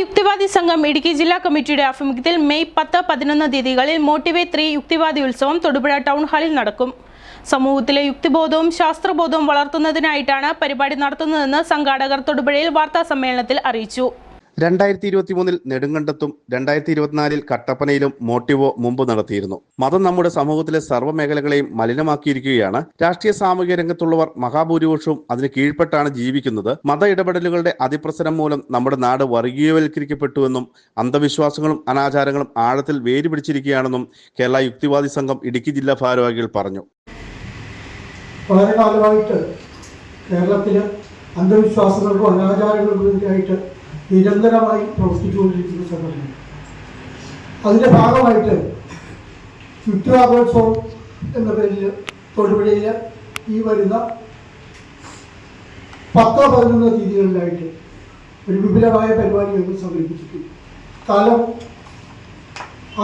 യുക്തിവാദി സംഘം ഇടുക്കി ജില്ലാ കമ്മിറ്റിയുടെ ആഭിമുഖ്യത്തിൽ മെയ് പത്ത് പതിനൊന്ന് തീയതികളിൽ മോട്ടിവേറ്റ് ത്രീ യുക്തിവാദി ഉത്സവം തൊടുപുഴ ടൗൺ ഹാളിൽ നടക്കും. സമൂഹത്തിലെ യുക്തിബോധവും ശാസ്ത്രബോധവും വളർത്തുന്നതിനായിട്ടാണ് പരിപാടി നടത്തുന്നതെന്ന് സംഘാടകർ തൊടുപുഴയിൽ വാർത്താ സമ്മേളനത്തിൽ അറിയിച്ചു. രണ്ടായിരത്തി ഇരുപത്തി മൂന്നിൽ നെടുങ്കണ്ടത്തും രണ്ടായിരത്തി ഇരുപത്തിനാലിൽ കട്ടപ്പനയിലും മോട്ടിവോ മുമ്പ് നടത്തിയിരുന്നു. മതം നമ്മുടെ സമൂഹത്തിലെ സർവ മേഖലകളെയും മലിനമാക്കിയിരിക്കുകയാണ്. രാഷ്ട്രീയ സാമൂഹിക രംഗത്തുള്ളവർ മഹാഭൂരിപക്ഷവും അതിന് കീഴ്പ്പെട്ടാണ് ജീവിക്കുന്നത്. മത ഇടപെടലുകളുടെ അതിപ്രസരം മൂലം നമ്മുടെ നാട് വർഗീയവൽക്കരിക്കപ്പെട്ടുവെന്നും അന്ധവിശ്വാസങ്ങളും അനാചാരങ്ങളും ആഴത്തിൽ വേരുപിടിച്ചിരിക്കുകയാണെന്നും കേരള യുക്തിവാദി സംഘം ഇടുക്കി ജില്ലാ ഭാരവാഹികൾ പറഞ്ഞു. കേരളത്തിലെ അന്ധവിശ്വാസങ്ങൾക്കും അനാചാരങ്ങൾക്കും വേണ്ടിയായിട്ട് നിരന്തരമായി പ്രവർത്തിച്ചുകൊണ്ടിരിക്കുന്ന സംഘടന അതിന്റെ ഭാഗമായിട്ട് യുക്തിവാദോത്സവം എന്ന പേരിൽ തൊടുപുഴയിൽ ഈ വരുന്ന പത്തോ പതിനൊന്നോ തീയതികളിലായിട്ട് ഒരു വിപുലമായ പരിപാടി ഞങ്ങൾ സംഘടിപ്പിച്ചിട്ടുണ്ട് കാലം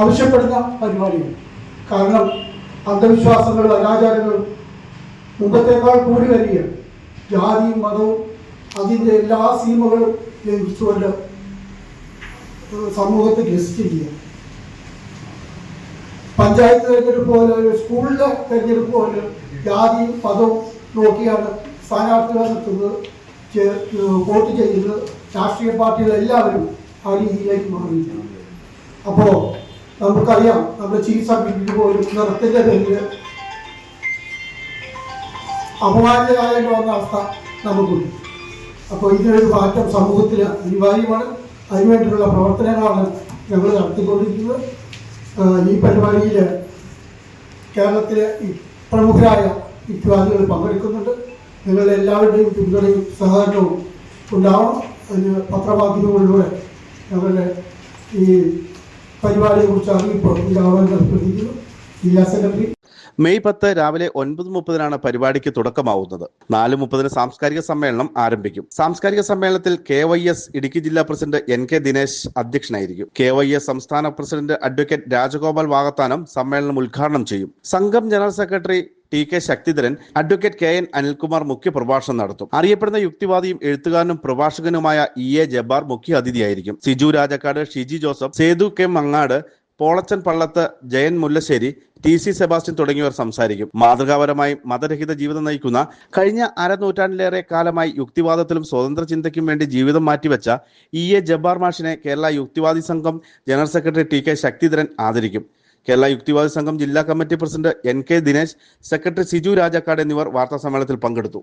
ആവശ്യപ്പെടുന്ന പരിപാടിയാണ്. കാരണം അന്ധവിശ്വാസങ്ങളും അനാചാരങ്ങളും മുമ്പത്തേക്കാൾ കൂടി വരികയാണ്. ജാതിയും മതവും അതിന്റെ എല്ലാ സീമകളും ലംഘിച്ചുകൊണ്ട് സമൂഹത്തിൽ സമൂഹത്തെ ചെയ്യുക പഞ്ചായത്ത് തെരഞ്ഞെടുപ്പ് പോലെ സ്കൂളിലെ തെരഞ്ഞെടുപ്പ് പോലെ ജാതിയും പദവും നോക്കിയാണ് സ്ഥാനാർത്ഥികളെ നിർത്തുന്നത് വോട്ട് ചെയ്യുന്നത്. രാഷ്ട്രീയ പാർട്ടികൾ എല്ലാവരും ആ രീതിയിലേക്ക് മാറിയിരിക്കുന്നു. അപ്പോൾ നമുക്കറിയാം നമ്മുടെ ചീഫ് സെക്രട്ടറി പോലും നിറത്തിന്റെ പേരിൽ അപമാനിതരാകേണ്ടി വന്ന അവസ്ഥ നമുക്കുണ്ട്. അപ്പോൾ ഇതിനൊരു മാറ്റം സമൂഹത്തിൽ അനിവാര്യമാണ്. അതിനുവേണ്ടിയുള്ള പ്രവർത്തനങ്ങളാണ് ഞങ്ങൾ നടത്തിക്കൊണ്ടിരിക്കുന്നത്. ഈ പരിപാടിയിൽ കേരളത്തിലെ പ്രമുഖരായ യുക്തിവാദികൾ പങ്കെടുക്കുന്നുണ്ട്. നിങ്ങളുടെ എല്ലാവരുടെയും പിന്തുണയും സഹകരണവും ഉണ്ടാവണം. അതിന് പത്രമാധ്യമങ്ങളിലൂടെ ഞങ്ങളുടെ ഈ പരിപാടിയെക്കുറിച്ച് അറിയിപ്പ് ഉണ്ടാവാൻ പ്രതീക്ഷിക്കുന്നു ജില്ലാ സെക്രട്ടറി. മെയ് പത്ത് രാവിലെ ഒൻപത് മുപ്പതിനാണ് പരിപാടിക്ക് തുടക്കമാവുന്നത്. നാല് മുപ്പതിന് സാംസ്കാരിക സമ്മേളനം ആരംഭിക്കും. സാംസ്കാരിക സമ്മേളനത്തിൽ കെ വൈ എസ് ഇടുക്കി ജില്ലാ പ്രസിഡന്റ് എൻ കെ ദിനേശ് അധ്യക്ഷനായിരിക്കും. കെ വൈ എസ് സംസ്ഥാന പ്രസിഡന്റ് അഡ്വക്കേറ്റ് രാജഗോപാൽ വാകത്താനം സമ്മേളനം ഉദ്ഘാടനം ചെയ്യും. സംഘം general secretary T K Sakthidharan advocate K N Anilkumar മുഖ്യ പ്രഭാഷണം നടത്തും. അറിയപ്പെടുന്ന യുക്തിവാദിയും എഴുത്തുകാരനും പ്രഭാഷകനുമായ ഇ എ ജബ്ബാർ മുഖ്യ അതിഥിയായിരിക്കും Siju Rajakkad Shiji Joseph Sethu K Mangad Polachan Pallath Jayan Mullassery T C Sebastian തുടങ്ങിയവർ സംസാരിക്കും. മാതൃകാപരമായി മതരഹിത ജീവിതം നയിക്കുന്ന കഴിഞ്ഞ അരനൂറ്റാണ്ടിലേറെ കാലമായി യുക്തിവാദത്തിലും സ്വതന്ത്ര ചിന്തയ്ക്കും വേണ്ടി ജീവിതം മാറ്റിവെച്ച ഇ എ ജബ്ബാർ മാഷിനെ കേരള യുക്തിവാദി സംഘം general secretary T K Sakthidharan ആദരിക്കും. കേരള യുക്തിവാദി സംഘം ജില്ലാ committee president N K Dinesh secretary Siju Rajakkad എന്നിവർ വാർത്താ സമ്മേളനത്തിൽ പങ്കെടുത്തു.